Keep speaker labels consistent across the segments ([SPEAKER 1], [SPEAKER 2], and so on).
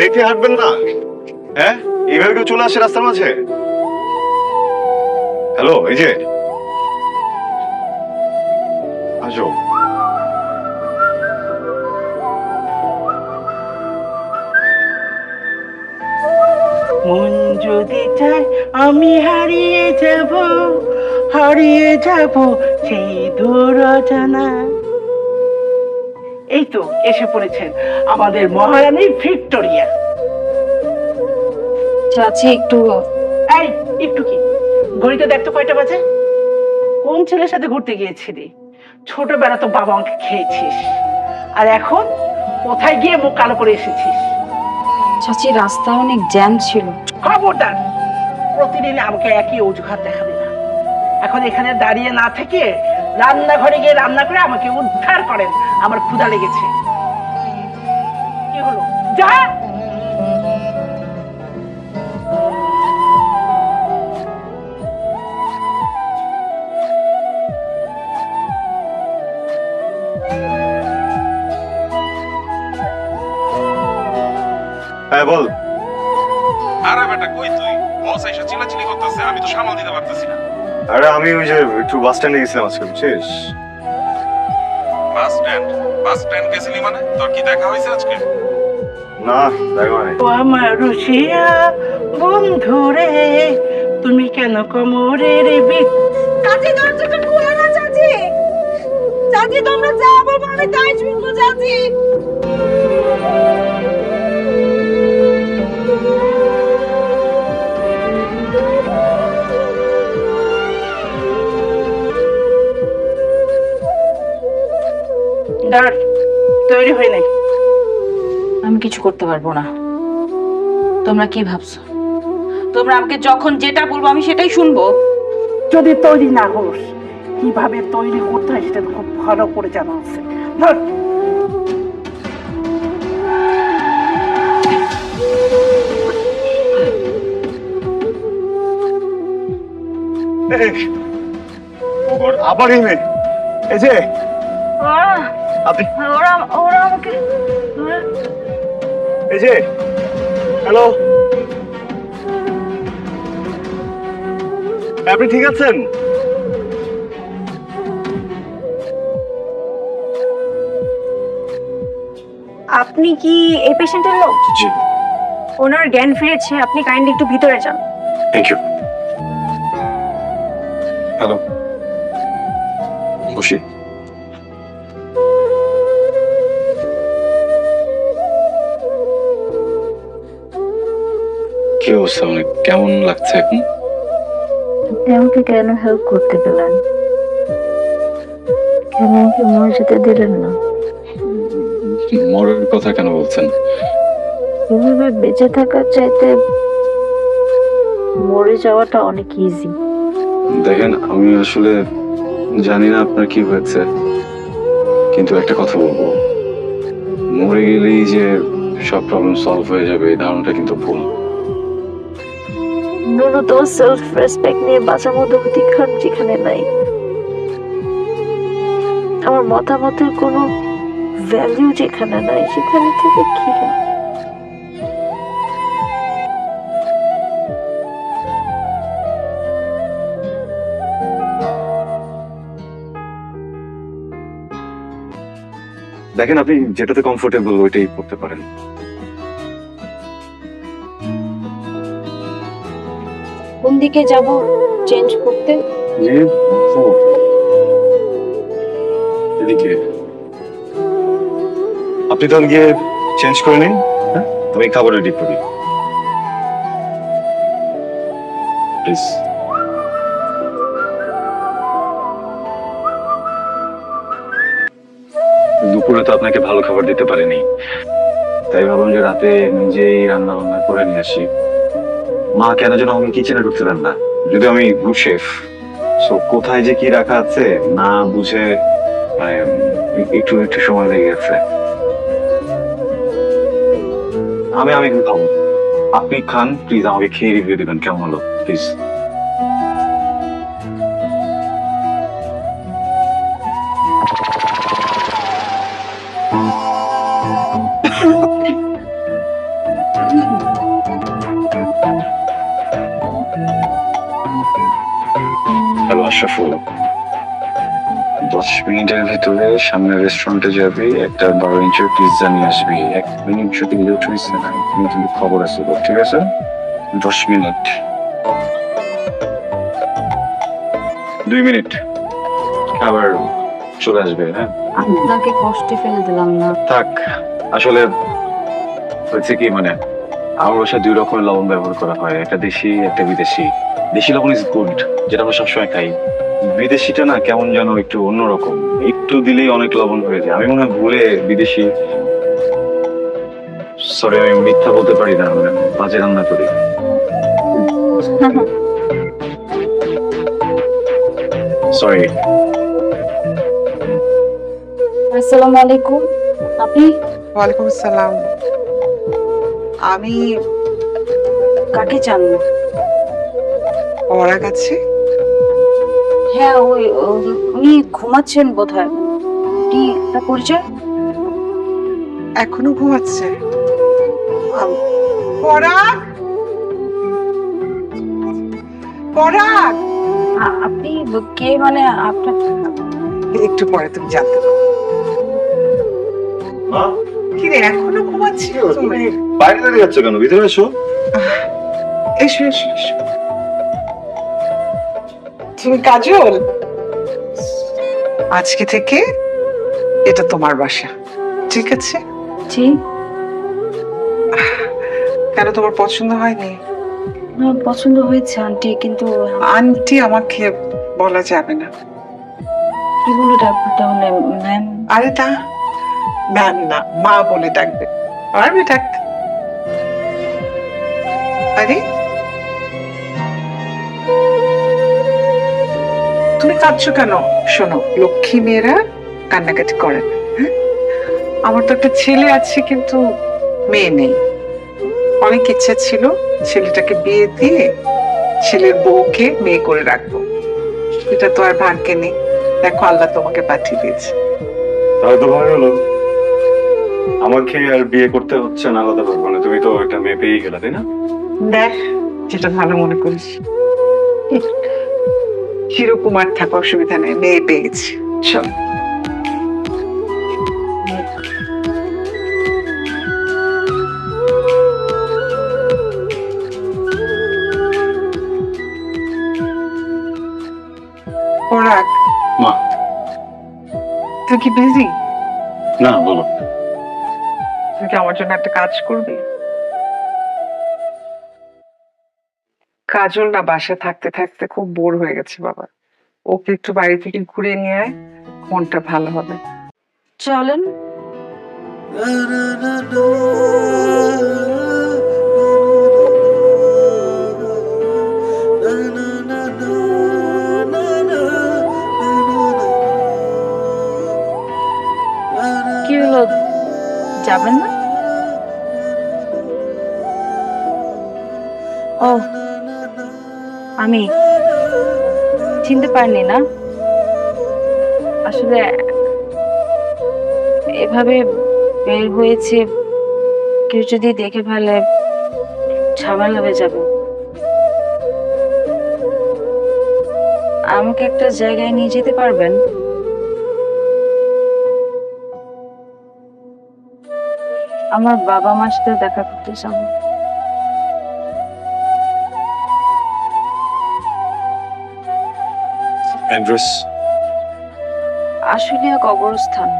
[SPEAKER 1] দেখে হাঁটবেন না? হ্যাঁ? এইভাবে কেউ চলে আসে রাস্তার মাঝে? হ্যালো, এই যে। আসো।
[SPEAKER 2] মন যদি চায় আমি হারিয়ে যাব হারিয়ে যাব সেই দূর অজানা এই তো এসে পড়েছেন আমাদের মহারানী ভিক্টোরিয়া।
[SPEAKER 3] চাচি একটু
[SPEAKER 2] এই একটু কি? ঘড়িতে দেখতো কয়টা বাজে? কোন ছেলের সাথে ঘুরতে গিয়েছিলি? ছোটবেলা তো বাবা আমাকে খেয়েছিস। আর এখন কোথায় গিয়ে মুখ কালো করে এসেছিস?
[SPEAKER 3] চাচি রাস্তা অনেক জ্যাম ছিল।
[SPEAKER 2] খবরদার! প্রতিদিন আমাকে একই অজুহাত দেখাবে না। এখন এখানে দাঁড়িয়ে না থেকে রান্নাঘরে গিয়ে রান্না করে আমাকে উদ্ধার করেন। আমার ক্ষুধা লেগেছে। কি হলো? যা!
[SPEAKER 1] হ্যাঁ বল।
[SPEAKER 4] আরে বেটা কই তুই? বস এসে চিল্লাচিল্লি করতেছে আমি তো সামাল দিতে পারতেছি না।
[SPEAKER 1] আরে আমি ওই যে একটু বাস স্ট্যান্ডে গেছিলাম আজকে বুঝছিস?
[SPEAKER 4] বাস স্ট্যান্ড গেছিলি মানে? তোর কি দেখা হয়েছে আজকে?
[SPEAKER 1] না দেখো নাই
[SPEAKER 2] ও আমার রুশিয়া বন্ধু রে। তুমি কেন কোমরের বিট
[SPEAKER 3] চাচি দরজাটা খুলে না চাচি। চাচি তোমরা যা বলব আমি তাই শুনব চাচি।
[SPEAKER 2] দাঁড় তৈরি হয়ে নাই।
[SPEAKER 3] আমি কিছু করতে পারব না। তোমরা কি ভাবছ? তোমরা আমাকে যখন যেটা বলব আমি সেটাই শুনব।
[SPEAKER 2] যদি তৈরি না হোস কীভাবে তৈরি করতে হয় সেটা খুব ভালো করে জানা আছে। ধর।
[SPEAKER 1] আবার এই মেয়ে। এই যে। আপনি
[SPEAKER 3] ওরা ওরা আমাকে
[SPEAKER 1] এই যে হ্যালো আপনি ঠিক আছেন?
[SPEAKER 5] আপনি কি এই পেশেন্টের লোক?
[SPEAKER 1] জি।
[SPEAKER 5] ওনার জ্ঞান ফিরেছে আপনি কাইন্ডলি একটু ভিতরে যান।
[SPEAKER 1] থ্যাংক ইউ হ্যালো বসি। কি অবস্থা? মানে কেমন লাগছে এখন?
[SPEAKER 5] আপনি আমাকে কেন হেল্প করতে গেলেন কেন আমাকে মরে যেতে দিলেন না?
[SPEAKER 1] মরার কথা কেন বলছেন?
[SPEAKER 5] এভাবে বেঁচে থাকার চাইতে মরে যাওয়াটা অনেক ইজি
[SPEAKER 1] দেখেন আমি আসলে জানি না আপনার কি হয়েছে কিন্তু একটা কথা বলব। মরে গেলেই যে সব প্রবলেম সলভ হয়ে যাবে এই ধারণাটা কিন্তু ভুল।
[SPEAKER 5] ন্যূনতম সেলফ রেসপেক্ট নিয়ে বাঁচার মতো অধিকার যেখানে নাই আমার মতামতের কোনো ভ্যালিউ যেখানে নাই, সেখানে থেকে কি?
[SPEAKER 1] দেখেন আপনি যেটাতে কমফোর্টেবল ওইটাই করতে পারেন
[SPEAKER 3] কোন দিকে যাব চেঞ্জ করতে?
[SPEAKER 1] আপনি তখন গিয়ে চেঞ্জ করে নিন হ্যাঁ? আমি খাবার রেডি করি। প্লিজ দুপুরে তো আপনাকে ভালো খাবার দিতে পারিনি। তাই ভাবলাম যে রাতে নিজেই রান্না বান্না করে নিয়ে আসি। মা কেন যেন আমাকে কিচেনে ঢুকতে দেন না? যদি আমি গুড শেফ সো কোথায় যে কি রাখা আছে, না বুঝে মানে একটু একটু সময় লেগে গেছে। আমি আমি খাব। আপনি খান প্লিজ আমাকে খেয়ে রিভিউ দেবেন, কেমন হলো? প্লিজ মিনিটের ভিতরে সামনে রেস্টুরেন্টে যাবি একটা বারো ইঞ্চের পিৎজা নিয়ে আসবি। এক মিনিট যদি লেট হয়েছে না কিন্তু খবর আছে ঠিক আছে? দশ মিনিট। দুই মিনিট। খাবার চলে আসবে হ্যাঁ?
[SPEAKER 3] আপনাকে কষ্টে ফেলে দিলাম না।
[SPEAKER 1] থাক আসলে হয়েছে কি মানে আমার বাসায় দুই রকমের লবণ ব্যবহার করা হয় একটা দেশি একটা বিদেশি। দেশি লবণ ইজ গুড যেটা আমরা সবসময় খাই। বিদেশিটা না কেমন যেন একটু অন্যরকম। একটু দিলেই অনেক লবণ হয়ে যায়। আমি মনে হয় ভুলে বিদেশি। সরি আমি মিথ্যা বলতে পারি না মানে বাজে রান্না করি। সরি
[SPEAKER 3] আসসালামু আলাইকুম। আপনি?
[SPEAKER 6] ওয়ালাইকুম আসসালাম। আমি
[SPEAKER 3] কাকে চান?
[SPEAKER 6] ওরা কাছে
[SPEAKER 3] হ্যাঁ ওই উনি ঘুমাচ্ছেন বোধ হয় কি একটা পরিচয়
[SPEAKER 6] এখনও ঘুমাচ্ছে। পরাগ! পরাগ!
[SPEAKER 3] আপনি কে মানে আপনার
[SPEAKER 6] একটু পরে তুমি জানতে পারো। কি রে এখনও ঘুমাচ্ছি তুমি
[SPEAKER 1] বাইরে দাঁড়িয়ে যাচ্ছ কেন? ভিতরে এসো।
[SPEAKER 6] এসো এসো এসো। তুমি কাজল? আজকে থেকে এটা তোমার বাসা ঠিক আছে?
[SPEAKER 3] জি।
[SPEAKER 6] কেন তোমার পছন্দ হয়নি?
[SPEAKER 3] আমার পছন্দ হয়েছে আন্টি কিন্তু
[SPEAKER 6] আন্টি আমাকে বলা যাবে না।
[SPEAKER 3] কি বলে ডাকবো তাহলে ম্যাম?
[SPEAKER 6] আরে তা ম্যাম না মা বলে ডাকবে। পারবে ডাকতে আরে কাঁদছো কেন? শোনো লক্ষ্মী মেয়েরা কান্নাকাটি করে না হ্যাঁ? আমার তো একটা ছেলে আছে কিন্তু মেয়ে নেই। অনেক ইচ্ছা ছিল ছেলেটাকে বিয়ে দিয়ে ছেলের বউকে মেয়ে করে রাখব। এটা তো আর ভাগ্যে নেই। দেখো আল্লাহ তোমাকে পাঠিয়ে দিয়েছে।
[SPEAKER 1] তাহলে তো ভালো হলো। আমাকে আর বিয়ে করতে হচ্ছে না আলাদা ব্যাপার। মানে তুমি তো একটা মেয়ে পেয়ে গেলে তাই না?
[SPEAKER 6] দেখ যেটা ভালো মনে করিস। চিরকুমার থাকা অসুবিধা নেই মেয়ে পেয়েছি চল। পরাগ
[SPEAKER 1] মা।
[SPEAKER 6] তুই কি বিজি
[SPEAKER 1] না বলো।
[SPEAKER 6] তুই কি আমার জন্য একটা কাজ করবি? কাজল না বাসা থাকতে থাকতে খুব বোর হয়ে গেছে, বাবা। ওকে একটু বাড়ি থেকে ঘুরে নিয়ে আয়, মনটা ভালো হবে।
[SPEAKER 3] চলেন। কি হলো? যাবেন না? চিনতে পারিনি না। আসলে এভাবে বের হয়েছে, কেউ যদি দেখে ফেলে ঝামেলা হয়ে যাবে। আমাকে একটা জায়গায় নিয়ে যেতে পারবেন? আমার বাবা মার সাথে দেখা করতে চান
[SPEAKER 1] অ্যাড্রেস?
[SPEAKER 3] আশুলিয়া কবরস্থান।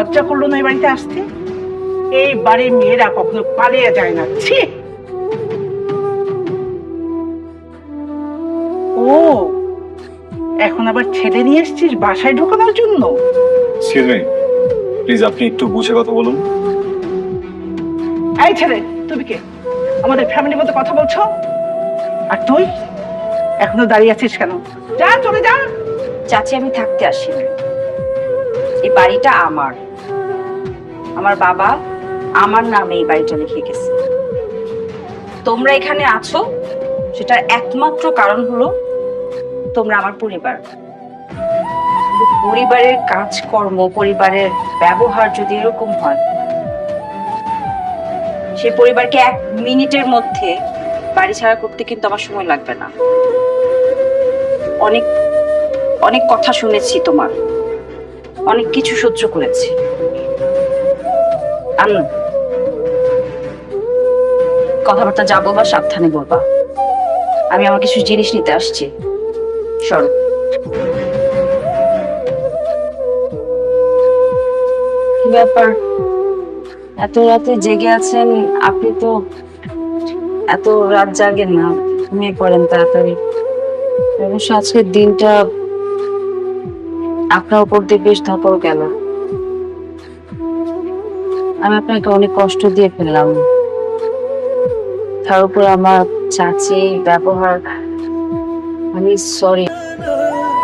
[SPEAKER 2] লজ্জা করল না এই বাড়িতে আসতে? এই বাড়ির মেয়েরা কখনো পালিয়ে যায় না। ছি! ও এখন আবার ছেলে নিয়ে এসছিস বাসায় ঢোকানোর জন্য?
[SPEAKER 1] এক্সকিউজ মি প্লিজ আপনি একটু বুঝে কথা বলুন।
[SPEAKER 2] এই ছেলে তুমি কে? আমাদের ফ্যামিলির মধ্যে কথা বলছো? আর তুই? এখনও দাঁড়িয়ে আছিস কেন? যা চলে যা!
[SPEAKER 3] চাচি আমি থাকতে আসিনি। এই বাড়িটা আমার। আমার বাবা আমার নামে এই বাড়িটা লিখে গেছে। তোমরা এখানে আছো, সেটার একমাত্র কারণ হলো তোমরা আমার পরিবার। পরিবারের কাজকর্ম, পরিবারের ব্যবহার যদি এরকম হয় সেই পরিবারকে এক মিনিটের মধ্যে বাড়ি ছাড়া করতে কিন্তু আমার সময় লাগবে না। অনেক অনেক কথা শুনেছি তোমার, অনেক কিছু সহ্য করেছি। কথাবার্তা যাব বা সাবধানে বলবা। আমি আমার কিছু জিনিস নিতে আসছি। সরো ব্যাপার? এত রাতে জেগে আছেন আপনি তো এত রাত জাগেন না। ঘুমিয়ে পড়েন তাড়াতাড়ি। অবশ্য আজকের দিনটা আপনার উপর দিয়ে বেশ ধকল গেল। আমি আপনাকে অনেক কষ্ট দিয়ে ফেললাম। তার উপর আমার চাচি ব্যবহার আমি সরি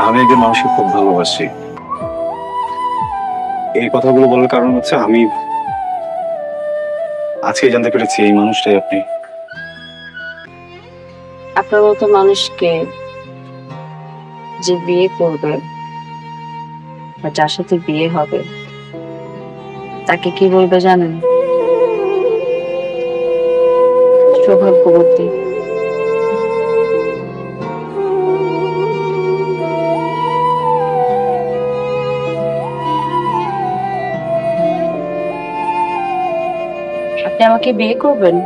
[SPEAKER 1] আমি একজন মানুষকে খুব ভালোবাসি। এই কথাগুলো বলার কারণ হচ্ছে আমি আজকে জানতে পেরেছি এই মানুষটাই আপনি।
[SPEAKER 3] আপনার মতো মানুষকে যে বিয়ে করবে বা যার সাথে বিয়ে হবে তাকে কি বলবে জানেন? সৌভাগ্যবতী। আপনি আমাকে বিয়ে করবেন?